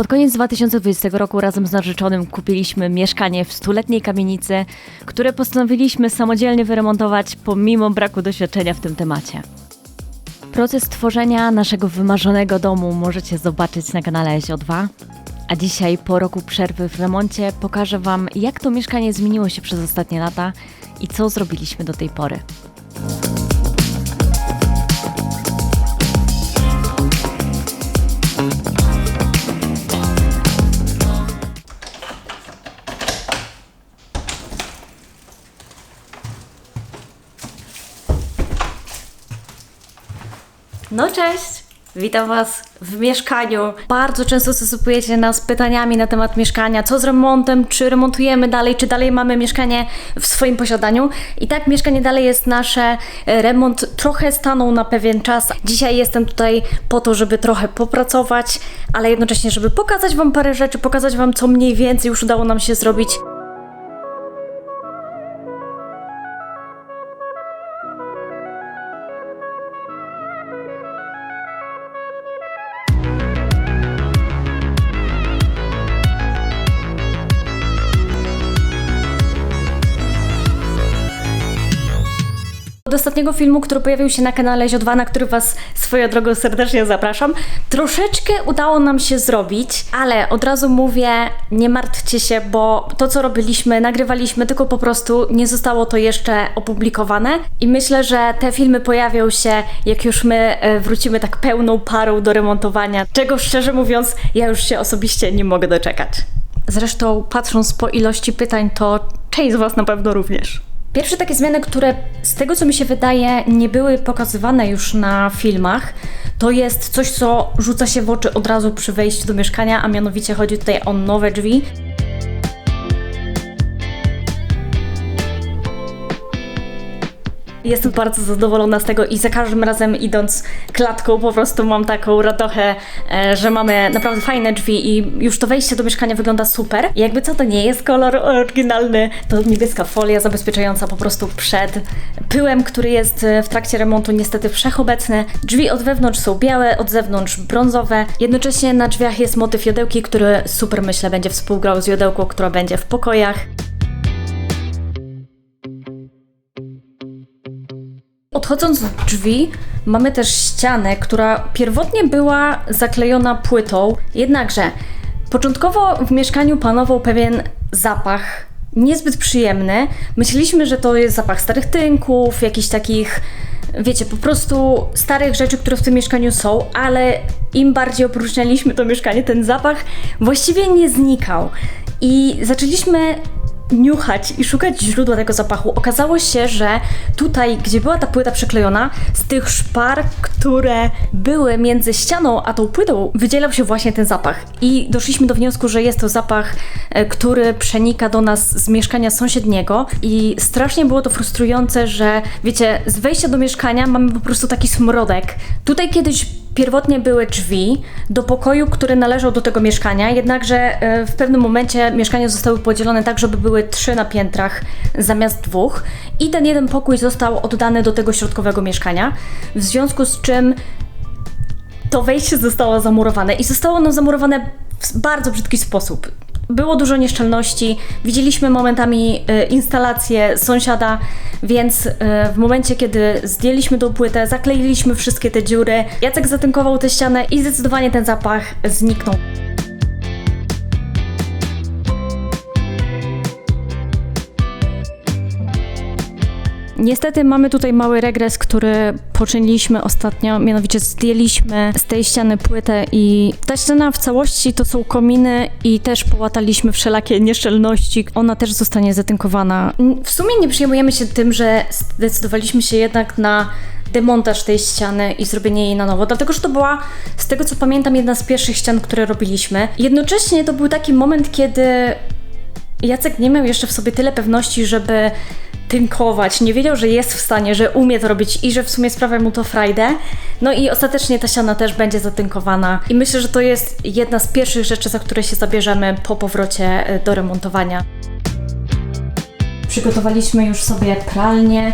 Pod koniec 2020 roku razem z narzeczonym kupiliśmy mieszkanie w stuletniej kamienicy, które postanowiliśmy samodzielnie wyremontować pomimo braku doświadczenia w tym temacie. Proces tworzenia naszego wymarzonego domu możecie zobaczyć na kanale SO2. A dzisiaj, po roku przerwy w remoncie, pokażę Wam, jak to mieszkanie zmieniło się przez ostatnie lata i co zrobiliśmy do tej pory. No cześć! Witam Was w mieszkaniu. Bardzo często zasypujecie nas pytaniami na temat mieszkania. Co z remontem? Czy remontujemy dalej? Czy dalej mamy mieszkanie w swoim posiadaniu? I tak, mieszkanie dalej jest nasze. Remont trochę stanął na pewien czas. Dzisiaj jestem tutaj po to, żeby trochę popracować, ale jednocześnie, żeby pokazać Wam parę rzeczy, pokazać Wam, co mniej więcej już udało nam się zrobić. Od ostatniego filmu, który pojawił się na kanale Zio2, na który Was swoją drogą serdecznie zapraszam, troszeczkę udało nam się zrobić, ale od razu mówię, nie martwcie się, bo to co robiliśmy, nagrywaliśmy, tylko po prostu nie zostało to jeszcze opublikowane i myślę, że te filmy pojawią się, jak już my e, wrócimy tak pełną parą do remontowania, czego szczerze mówiąc, ja już się osobiście nie mogę doczekać. Zresztą patrząc po ilości pytań, to część z Was na pewno również. Pierwsze takie zmiany, które z tego co mi się wydaje nie były pokazywane już na filmach, to jest coś, co rzuca się w oczy od razu przy wejściu do mieszkania, a mianowicie chodzi tutaj o nowe drzwi. Jestem bardzo zadowolona z tego i za każdym razem idąc klatką po prostu mam taką radochę, e, że mamy naprawdę fajne drzwi i już to wejście do mieszkania wygląda super. I jakby co to nie jest kolor oryginalny, to niebieska folia zabezpieczająca po prostu przed pyłem, który jest e, w trakcie remontu niestety wszechobecny. Drzwi od wewnątrz są białe, od zewnątrz brązowe. Jednocześnie na drzwiach jest motyw jodełki, który super myślę będzie współgrał z jodełką, która będzie w pokojach. Odchodząc od drzwi, mamy też ścianę, która pierwotnie była zaklejona płytą, jednakże początkowo w mieszkaniu panował pewien zapach niezbyt przyjemny. Myśleliśmy, że to jest zapach starych tynków, jakichś takich, wiecie, po prostu starych rzeczy, które w tym mieszkaniu są, ale im bardziej opróżnialiśmy to mieszkanie, ten zapach właściwie nie znikał. I zaczęliśmy niuchać i szukać źródła tego zapachu. Okazało się, że tutaj, gdzie była ta płyta przyklejona, z tych szpar, które były między ścianą a tą płytą, wydzielał się właśnie ten zapach. I doszliśmy do wniosku, że jest to zapach, e, który przenika do nas z mieszkania sąsiedniego i strasznie było to frustrujące, że wiecie, z wejścia do mieszkania mamy po prostu taki smrodek. Tutaj kiedyś Pierwotnie były drzwi do pokoju, który należał do tego mieszkania, jednakże e, w pewnym momencie mieszkania zostały podzielone tak, żeby były trzy na piętrach zamiast dwóch i ten jeden pokój został oddany do tego środkowego mieszkania, w związku z czym to wejście zostało zamurowane i zostało ono zamurowane w bardzo brzydki sposób. Było dużo nieszczelności, widzieliśmy momentami e, instalację sąsiada, więc e, w momencie, kiedy zdjęliśmy tą płytę, zakleiliśmy wszystkie te dziury, Jacek zatynkował tę ścianę i zdecydowanie ten zapach zniknął. Niestety mamy tutaj mały regres, który poczyniliśmy ostatnio, mianowicie zdjęliśmy z tej ściany płytę i ta ściana w całości to są kominy i też połataliśmy wszelakie nieszczelności. Ona też zostanie zatynkowana. W sumie nie przejmujemy się tym, że zdecydowaliśmy się jednak na demontaż tej ściany i zrobienie jej na nowo, dlatego że to była, z tego co pamiętam, jedna z pierwszych ścian, które robiliśmy. Jednocześnie to był taki moment, kiedy Jacek nie miał jeszcze w sobie tyle pewności, żeby tynkować, nie wiedział, że jest w stanie, że umie to robić i że w sumie sprawia mu to frajdę. No i ostatecznie ta ściana też będzie zatynkowana i myślę, że to jest jedna z pierwszych rzeczy, za które się zabierzemy po powrocie e, do remontowania. Przygotowaliśmy już sobie pralnię,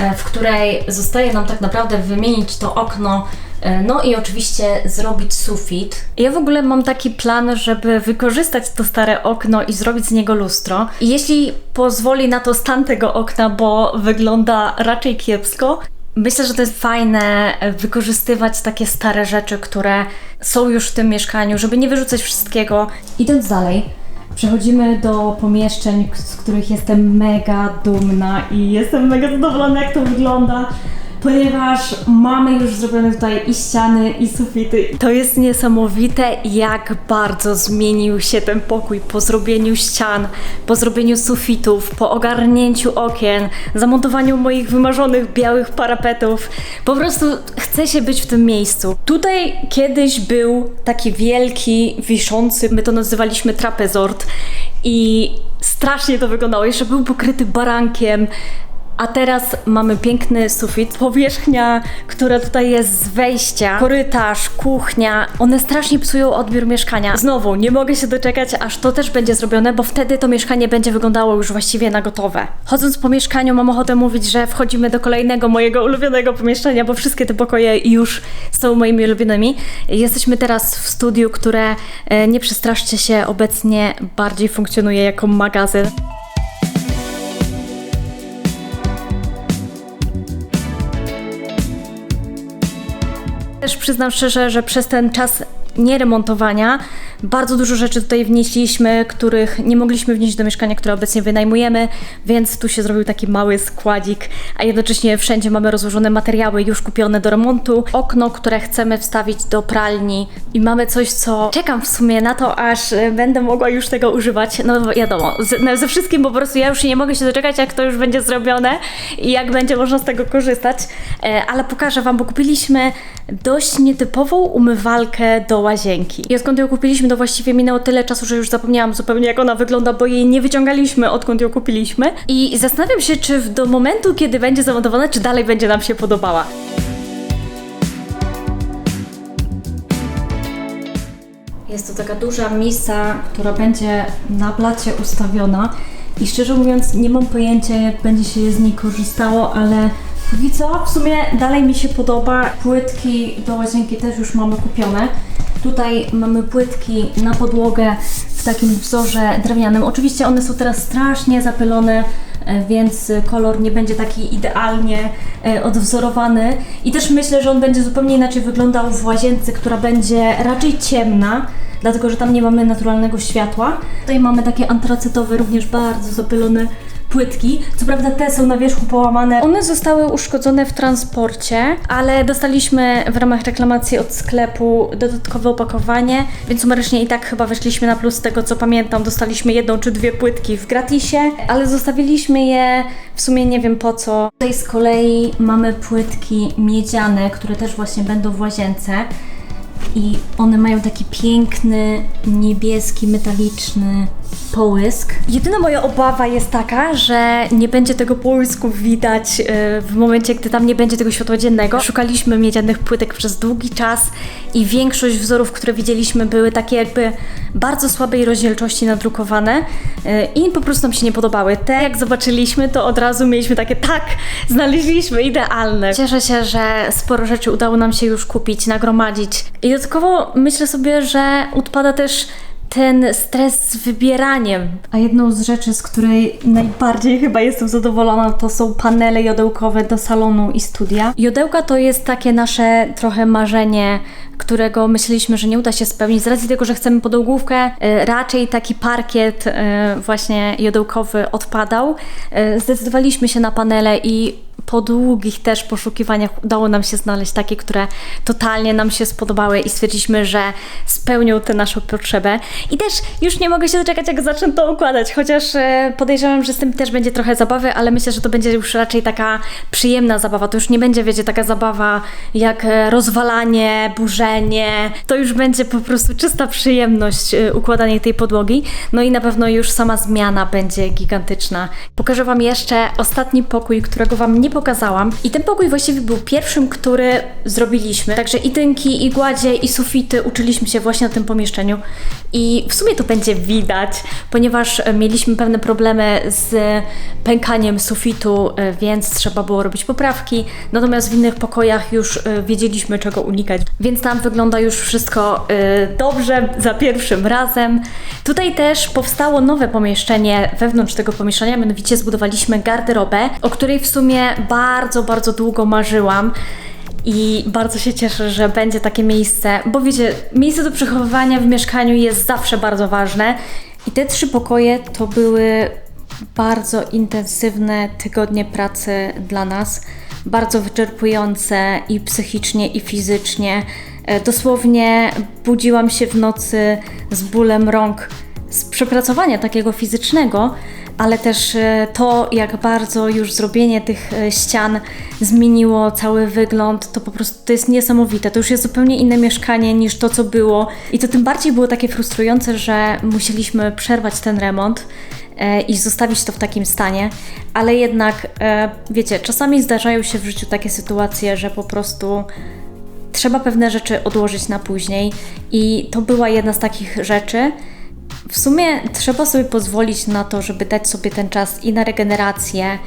e, w której zostaje nam tak naprawdę wymienić to okno No i oczywiście zrobić sufit. Ja w ogóle mam taki plan, żeby wykorzystać to stare okno i zrobić z niego lustro. I jeśli pozwoli na to stan tego okna, bo wygląda raczej kiepsko, Myślę, że to jest fajne e, wykorzystywać takie stare rzeczy, które są już w tym mieszkaniu, żeby nie wyrzucać wszystkiego. Idąc dalej, przechodzimy do pomieszczeń, z których jestem mega dumna i jestem mega zadowolona, jak to wygląda. Ponieważ mamy już zrobione tutaj i ściany, i sufity. To jest niesamowite, jak bardzo zmienił się ten pokój po zrobieniu ścian, po zrobieniu sufitów, po ogarnięciu okien, zamontowaniu moich wymarzonych białych parapetów. Po prostu chce się być w tym miejscu. Tutaj kiedyś był taki wielki, wiszący, my to nazywaliśmy trapezort i strasznie to wyglądało. Jeszcze był pokryty barankiem. A teraz mamy piękny sufit, powierzchnia, która tutaj jest z wejścia, korytarz, kuchnia. One strasznie psują odbiór mieszkania. Znowu, nie mogę się doczekać, aż to też będzie zrobione, bo wtedy to mieszkanie będzie wyglądało już właściwie na gotowe. Chodząc po mieszkaniu, mam ochotę mówić, że wchodzimy do kolejnego mojego ulubionego pomieszczenia, bo wszystkie te pokoje już są moimi ulubionymi. Jesteśmy teraz w studiu, które e, nie przestraszcie się, obecnie bardziej funkcjonuje jako magazyn. Też przyznam szczerze, że przez ten czas nieremontowania. Bardzo dużo rzeczy tutaj wnieśliśmy, których nie mogliśmy wnieść do mieszkania, które obecnie wynajmujemy, więc tu się zrobił taki mały składzik, a jednocześnie wszędzie mamy rozłożone materiały już kupione do remontu, okno, które chcemy wstawić do pralni i mamy coś, co czekam w sumie na to, aż e, będę mogła już tego używać. No wiadomo, z, no, ze wszystkim po prostu ja już nie mogę się doczekać, jak to już będzie zrobione i jak będzie można z tego korzystać, e, ale pokażę Wam, bo kupiliśmy dość nietypową umywalkę do łazienki. I odkąd ją kupiliśmy, to właściwie minęło tyle czasu, że już zapomniałam zupełnie jak ona wygląda, bo jej nie wyciągaliśmy odkąd ją kupiliśmy. I zastanawiam się, czy do momentu, kiedy będzie zamontowana, czy dalej będzie nam się podobała. Jest to taka duża misa, która będzie na blacie ustawiona i szczerze mówiąc nie mam pojęcia jak będzie się z niej korzystało, ale póki co w sumie dalej mi się podoba. Płytki do łazienki też już mamy kupione. Tutaj mamy płytki na podłogę w takim wzorze drewnianym. Oczywiście one są teraz strasznie zapylone, e, więc kolor nie będzie taki idealnie e, odwzorowany. I też myślę, że on będzie zupełnie inaczej wyglądał w łazience, która będzie raczej ciemna, dlatego że tam nie mamy naturalnego światła. Tutaj mamy takie antracytowe, również bardzo zapylone płytki. Co prawda te są na wierzchu połamane. One zostały uszkodzone w transporcie, ale dostaliśmy w ramach reklamacji od sklepu dodatkowe opakowanie, więc sumarycznie i tak chyba weszliśmy na plus z tego co pamiętam. Dostaliśmy jedną czy dwie płytki w gratisie, ale zostawiliśmy je w sumie nie wiem po co. Tutaj z kolei mamy płytki miedziane, które też właśnie będą w łazience i one mają taki piękny, niebieski, metaliczny połysk. Jedyna moja obawa jest taka, że nie będzie tego połysku widać e, w momencie, gdy tam nie będzie tego światła dziennego. Szukaliśmy miedzianych płytek przez długi czas i większość wzorów, które widzieliśmy, były takie jakby bardzo słabej rozdzielczości nadrukowane e, i po prostu nam się nie podobały. Te, jak zobaczyliśmy, to od razu mieliśmy takie, tak, znaleźliśmy, idealne. Cieszę się, że sporo rzeczy udało nam się już kupić, nagromadzić. I dodatkowo myślę sobie, że odpada też ten stres z wybieraniem. A jedną z rzeczy, z której najbardziej chyba jestem zadowolona, to są panele jodełkowe do salonu i studia. Jodełka to jest takie nasze trochę marzenie, którego myśleliśmy, że nie uda się spełnić z racji tego, że chcemy podłogówkę. e, Raczej taki parkiet e, właśnie jodełkowy odpadał. E, Zdecydowaliśmy się na panele i po długich też poszukiwaniach udało nam się znaleźć takie, które totalnie nam się spodobały i stwierdziliśmy, że spełnią tę naszą potrzebę. I też już nie mogę się doczekać, jak zacznę to układać, chociaż e, podejrzewam, że z tym też będzie trochę zabawy, ale myślę, że to będzie już raczej taka przyjemna zabawa. To już nie będzie, wiecie, taka zabawa jak e, rozwalanie, burzenie. To już będzie po prostu czysta przyjemność e, układanie tej podłogi. No i na pewno już sama zmiana będzie gigantyczna. Pokażę Wam jeszcze ostatni pokój, którego Wam nie pokazałam. I ten pokój właściwie był pierwszym, który zrobiliśmy. Także i tynki, i gładzie, i sufity uczyliśmy się właśnie na tym pomieszczeniu. I w sumie to będzie widać, ponieważ e, mieliśmy pewne problemy z pękaniem sufitu, e, więc trzeba było robić poprawki. Natomiast w innych pokojach już e, wiedzieliśmy, czego unikać. Więc tam wygląda już wszystko dobrze za pierwszym razem. Tutaj też powstało nowe pomieszczenie wewnątrz tego pomieszczenia, mianowicie zbudowaliśmy garderobę, o której w sumie bardzo, bardzo długo marzyłam. I bardzo się cieszę, że będzie takie miejsce, bo wiecie, miejsce do przechowywania w mieszkaniu jest zawsze bardzo ważne. I te trzy pokoje to były bardzo intensywne tygodnie pracy dla nas, bardzo wyczerpujące i psychicznie, i fizycznie. E, Dosłownie budziłam się w nocy z bólem rąk z przepracowania takiego fizycznego, ale też e, to, jak bardzo już zrobienie tych e, ścian zmieniło cały wygląd, to po prostu to jest niesamowite. To już jest zupełnie inne mieszkanie niż to, co było. I to tym bardziej było takie frustrujące, że musieliśmy przerwać ten remont e, i zostawić to w takim stanie, ale jednak, wiecie, czasami zdarzają się w życiu takie sytuacje, że po prostu trzeba pewne rzeczy odłożyć na później i to była jedna z takich rzeczy. W sumie trzeba sobie pozwolić na to, żeby dać sobie ten czas i na regenerację,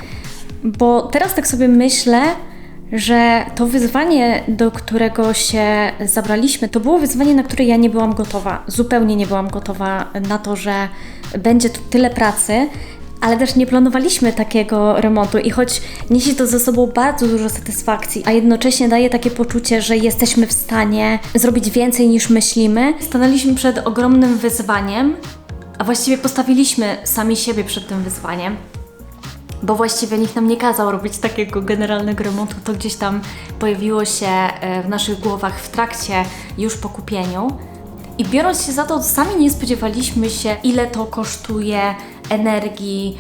bo teraz tak sobie myślę, że to wyzwanie, do którego się zabraliśmy, to było wyzwanie, na które ja nie byłam gotowa. Zupełnie nie byłam gotowa na to, że będzie tu tyle pracy, ale też nie planowaliśmy takiego remontu i choć niesie to ze sobą bardzo dużo satysfakcji, a jednocześnie daje takie poczucie, że jesteśmy w stanie zrobić więcej niż myślimy, stanęliśmy przed ogromnym wyzwaniem, a właściwie postawiliśmy sami siebie przed tym wyzwaniem bo właściwie nikt nam nie kazał robić takiego generalnego remontu, to gdzieś tam pojawiło się e, w naszych głowach w trakcie już po kupieniu. I biorąc się za to, sami nie spodziewaliśmy się, ile to kosztuje energii,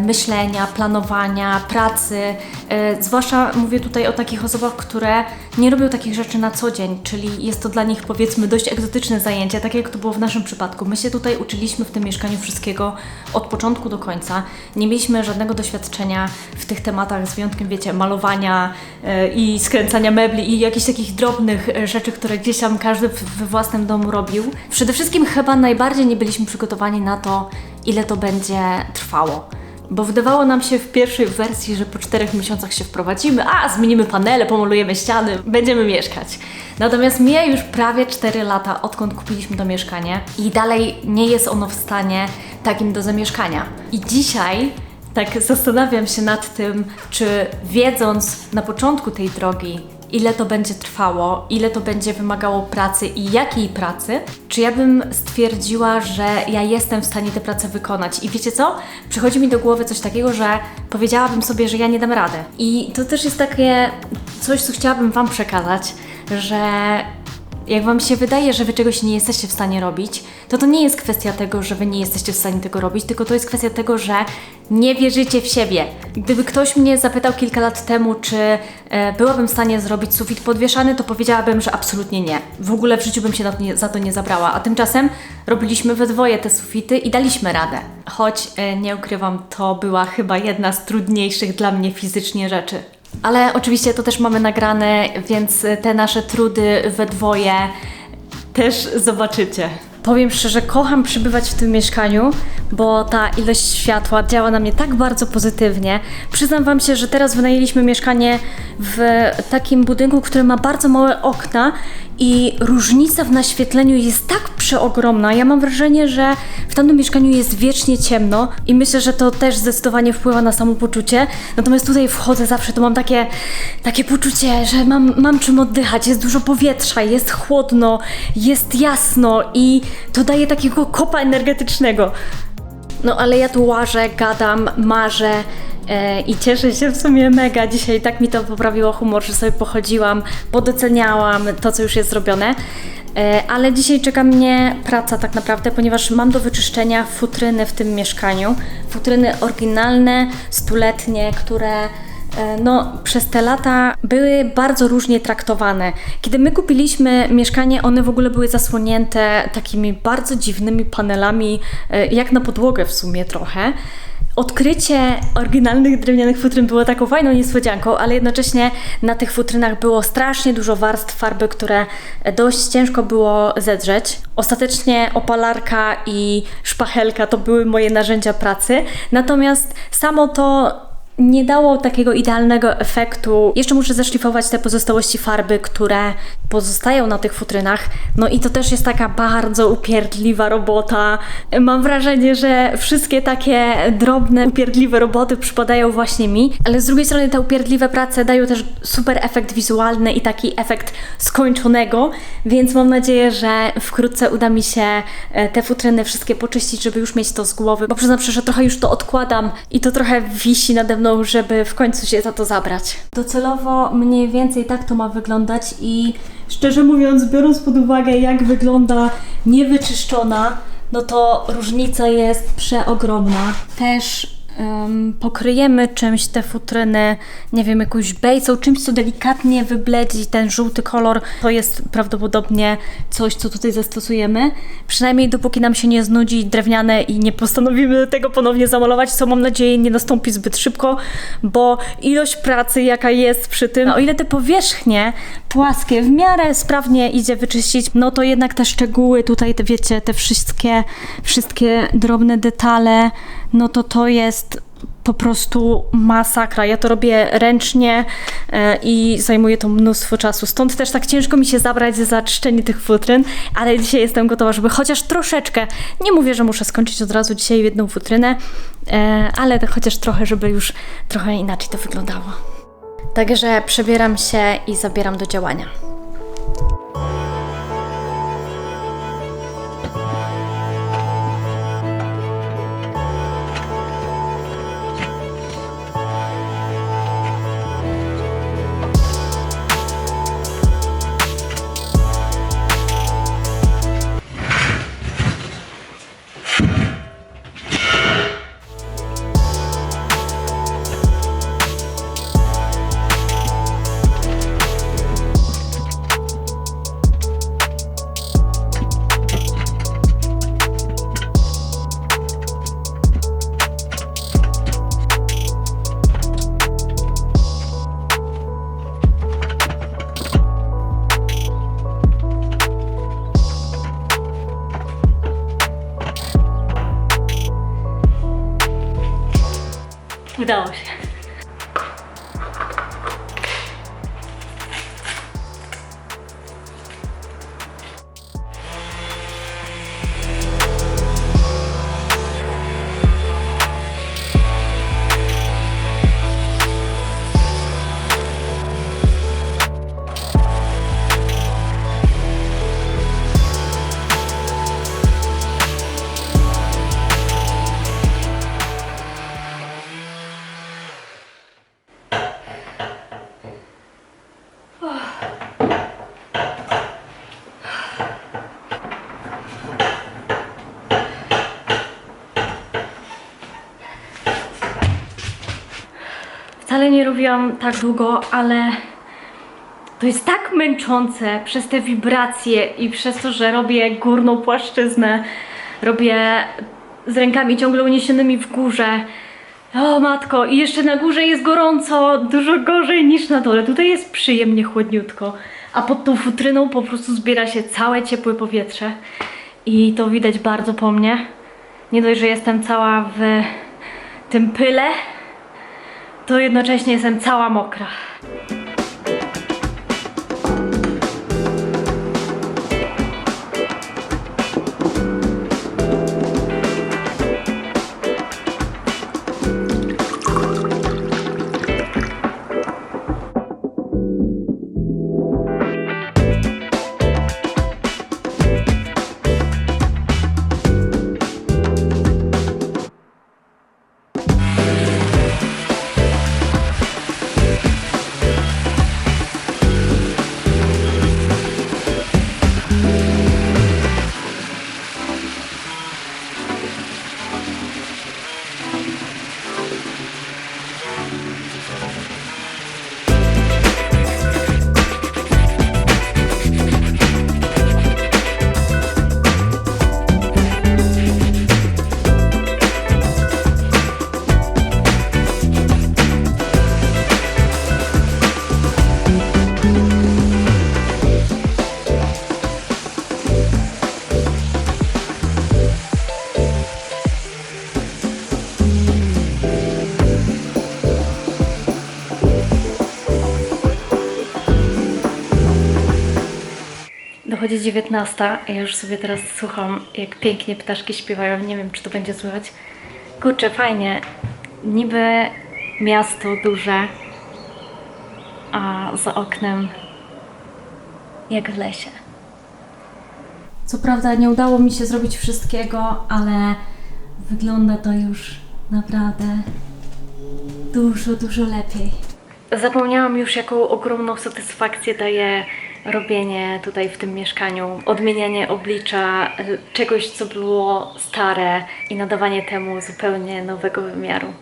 myślenia, planowania, pracy. E, Zwłaszcza mówię tutaj o takich osobach, które nie robią takich rzeczy na co dzień, czyli jest to dla nich powiedzmy dość egzotyczne zajęcie, tak jak to było w naszym przypadku. My się tutaj uczyliśmy w tym mieszkaniu wszystkiego od początku do końca. Nie mieliśmy żadnego doświadczenia w tych tematach, z wyjątkiem, wiecie, malowania e, i skręcania mebli i jakichś takich drobnych e, rzeczy, które gdzieś tam każdy we własnym domu robił. Przede wszystkim chyba najbardziej nie byliśmy przygotowani na to, ile to będzie trwało. Bo wydawało nam się w pierwszej wersji, że po czterech miesiącach się wprowadzimy, a zmienimy panele, pomalujemy ściany, będziemy mieszkać. Natomiast mija już prawie 4 lata, odkąd kupiliśmy to mieszkanie i dalej nie jest ono w stanie takim do zamieszkania. I dzisiaj tak zastanawiam się nad tym, czy wiedząc na początku tej drogi, ile to będzie trwało, ile to będzie wymagało pracy i jakiej pracy, czy ja bym stwierdziła, że ja jestem w stanie tę pracę wykonać. I wiecie co? Przychodzi mi do głowy coś takiego, że powiedziałabym sobie, że ja nie dam rady. I to też jest takie coś, co chciałabym Wam przekazać, że jak Wam się wydaje, że Wy czegoś nie jesteście w stanie robić, to to nie jest kwestia tego, że Wy nie jesteście w stanie tego robić, tylko to jest kwestia tego, że nie wierzycie w siebie. Gdyby ktoś mnie zapytał kilka lat temu, czy e, byłabym w stanie zrobić sufit podwieszany, to powiedziałabym, że absolutnie nie. W ogóle w życiu bym się to nie, za to nie zabrała. A tymczasem robiliśmy we dwoje te sufity i daliśmy radę. Choć e, nie ukrywam, to była chyba jedna z trudniejszych dla mnie fizycznie rzeczy. Ale oczywiście to też mamy nagrane, więc te nasze trudy we dwoje też zobaczycie. Powiem szczerze, kocham przybywać w tym mieszkaniu, bo ta ilość światła działa na mnie tak bardzo pozytywnie. Przyznam Wam się, że teraz wynajęliśmy mieszkanie w takim budynku, który ma bardzo małe okna i różnica w naświetleniu jest tak przeogromna. Ja mam wrażenie, że w tamtym mieszkaniu jest wiecznie ciemno i myślę, że to też zdecydowanie wpływa na samopoczucie. Natomiast tutaj wchodzę zawsze, to mam takie, takie poczucie, że mam, mam czym oddychać, jest dużo powietrza, jest chłodno, jest jasno i to daje takiego kopa energetycznego. No ale ja tu łażę, gadam, marzę i cieszę się w sumie mega. Dzisiaj tak mi to poprawiło humor, że sobie pochodziłam, podoceniałam to, co już jest zrobione. E, ale dzisiaj czeka mnie praca tak naprawdę, ponieważ mam do wyczyszczenia futryny w tym mieszkaniu. Futryny oryginalne, stuletnie, które E, no, przez te lata były bardzo różnie traktowane. Kiedy my kupiliśmy mieszkanie, one w ogóle były zasłonięte takimi bardzo dziwnymi panelami, e, jak na podłogę w sumie trochę. Odkrycie oryginalnych drewnianych futryn było taką fajną niespodzianką, ale jednocześnie na tych futrynach było strasznie dużo warstw farby, które dość ciężko było zedrzeć. Ostatecznie opalarka i szpachelka to były moje narzędzia pracy, natomiast samo to nie dało takiego idealnego efektu. Jeszcze muszę zaszlifować te pozostałości farby, które pozostają na tych futrynach. No i to też jest taka bardzo upierdliwa robota. Mam wrażenie, że wszystkie takie drobne, upierdliwe roboty przypadają właśnie mi, ale z drugiej strony te upierdliwe prace dają też super efekt wizualny i taki efekt skończonego, więc mam nadzieję, że wkrótce uda mi się e, te futryny wszystkie poczyścić, żeby już mieć to z głowy, bo przyznam że trochę już to odkładam i to trochę wisi nade mną, żeby w końcu się za to zabrać. Docelowo mniej więcej tak to ma wyglądać i szczerze mówiąc, biorąc pod uwagę jak wygląda niewyczyszczona, no to różnica jest przeogromna. Też pokryjemy czymś te futryny, nie wiem, jakąś bejcą, czymś, co delikatnie wybledzi ten żółty kolor. To jest prawdopodobnie coś, co tutaj zastosujemy. Przynajmniej dopóki nam się nie znudzi drewniane i nie postanowimy tego ponownie zamalować, co mam nadzieję nie nastąpi zbyt szybko, bo ilość pracy, jaka jest przy tym, o ile te powierzchnie płaskie w miarę sprawnie idzie wyczyścić, no to jednak te szczegóły tutaj, te wiecie, te wszystkie, wszystkie drobne detale, no to to jest po prostu masakra. Ja to robię ręcznie e, i zajmuje to mnóstwo czasu. Stąd też tak ciężko mi się zabrać za czyszczenie tych futryn, ale dzisiaj jestem gotowa, żeby chociaż troszeczkę, nie mówię, że muszę skończyć od razu dzisiaj jedną futrynę, e, ale chociaż trochę, żeby już trochę inaczej to wyglądało. Także przebieram się i zabieram do działania. Nie robiłam tak długo, ale to jest tak męczące przez te wibracje i przez to, że robię górną płaszczyznę, robię z rękami ciągle uniesionymi w górze. O matko, i jeszcze na górze jest gorąco, dużo gorzej niż na dole. Tutaj jest przyjemnie chłodniutko, a pod tą futryną po prostu zbiera się całe ciepłe powietrze. I to widać bardzo po mnie. Nie dość, że jestem cała w tym pyle, to jednocześnie jestem cała mokra. Dochodzi 19, ja już sobie teraz słucham, jak pięknie ptaszki śpiewają. Nie wiem, czy to będzie słychać. Kurczę, fajnie. Niby miasto duże, a za oknem jak w lesie. Co prawda nie udało mi się zrobić wszystkiego, ale wygląda to już naprawdę dużo, dużo lepiej. Zapomniałam już, jaką ogromną satysfakcję daje robienie tutaj w tym mieszkaniu, odmienianie oblicza y, czegoś, co było stare i nadawanie temu zupełnie nowego wymiaru.